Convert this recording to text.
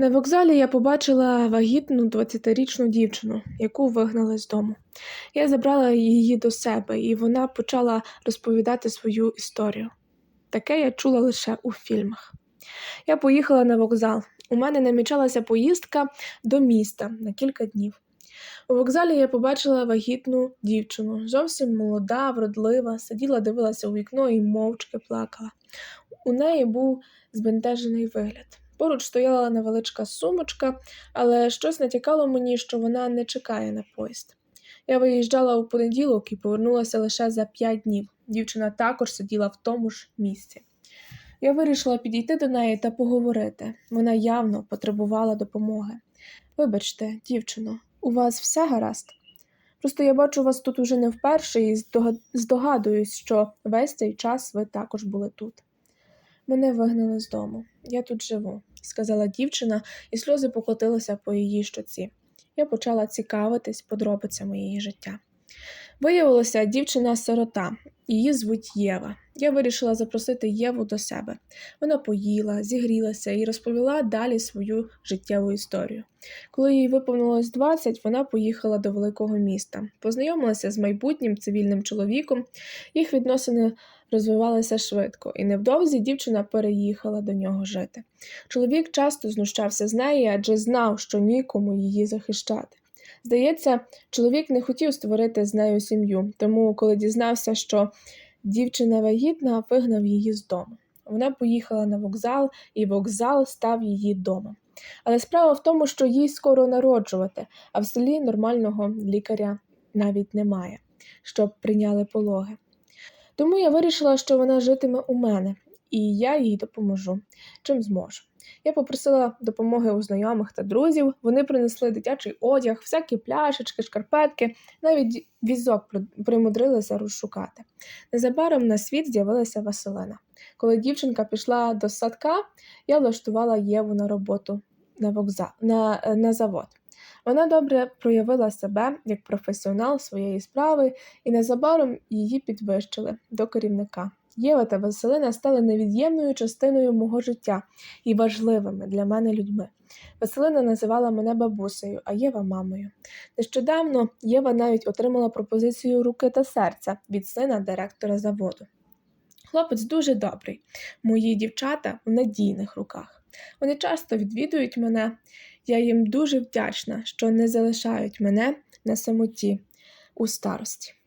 На вокзалі я побачила вагітну 20-річну дівчину, яку вигнали з дому. Я забрала її до себе, і вона почала розповідати свою історію. Таке я чула лише у фільмах. Я поїхала на вокзал. У мене намічалася поїздка до міста на кілька днів. У вокзалі я побачила вагітну дівчину, зовсім молода, вродлива, сиділа, дивилася у вікно і мовчки плакала. У неї був збентежений вигляд. Поруч стояла невеличка сумочка, але щось натякало мені, що вона не чекає на поїзд. Я виїжджала у понеділок і повернулася лише за п'ять днів. Дівчина також сиділа в тому ж місці. Я вирішила підійти до неї та поговорити. Вона явно потребувала допомоги. Вибачте, дівчино, у вас все гаразд? Просто я бачу вас тут уже не вперше і здогадуюсь, що весь цей час ви також були тут. Мене вигнали з дому. Я тут живу, сказала дівчина, і сльози покотилися по її щоці. Я почала цікавитись подробицями її життя. Виявилося, дівчина сирота, її звуть Єва. Я вирішила запросити Єву до себе. Вона поїла, зігрілася і розповіла далі свою життєву історію. Коли їй виповнилось 20, вона поїхала до великого міста, познайомилася з майбутнім цивільним чоловіком. Їх відносини розвивалися швидко, і невдовзі дівчина переїхала до нього жити. Чоловік часто знущався з неї, адже знав, що нікому її захищати. Здається, чоловік не хотів створити з нею сім'ю, тому, коли дізнався, що дівчина вагітна, вигнав її з дому. Вона поїхала на вокзал, і вокзал став її домом. Але справа в тому, що їй скоро народжувати, а в селі нормального лікаря навіть немає, щоб прийняли пологи. Тому я вирішила, що вона житиме у мене, і я їй допоможу, чим зможу. Я попросила допомоги у знайомих та друзів. Вони принесли дитячий одяг, всякі пляшечки, шкарпетки, навіть візок примудрилися розшукати. Незабаром на світ з'явилася Василина. Коли дівчинка пішла до садка, я влаштувала Єву на роботу на вокзал, на, е, на завод. Вона добре проявила себе як професіонал своєї справи, і незабаром її підвищили до керівника. Єва та Василина стали невід'ємною частиною мого життя і важливими для мене людьми. Василина називала мене бабусею, а Єва мамою. Нещодавно Єва навіть отримала пропозицію руки та серця від сина директора заводу. Хлопець дуже добрий. Мої дівчата в надійних руках. Вони часто відвідують мене. Я їм дуже вдячна, що не залишають мене на самоті у старості.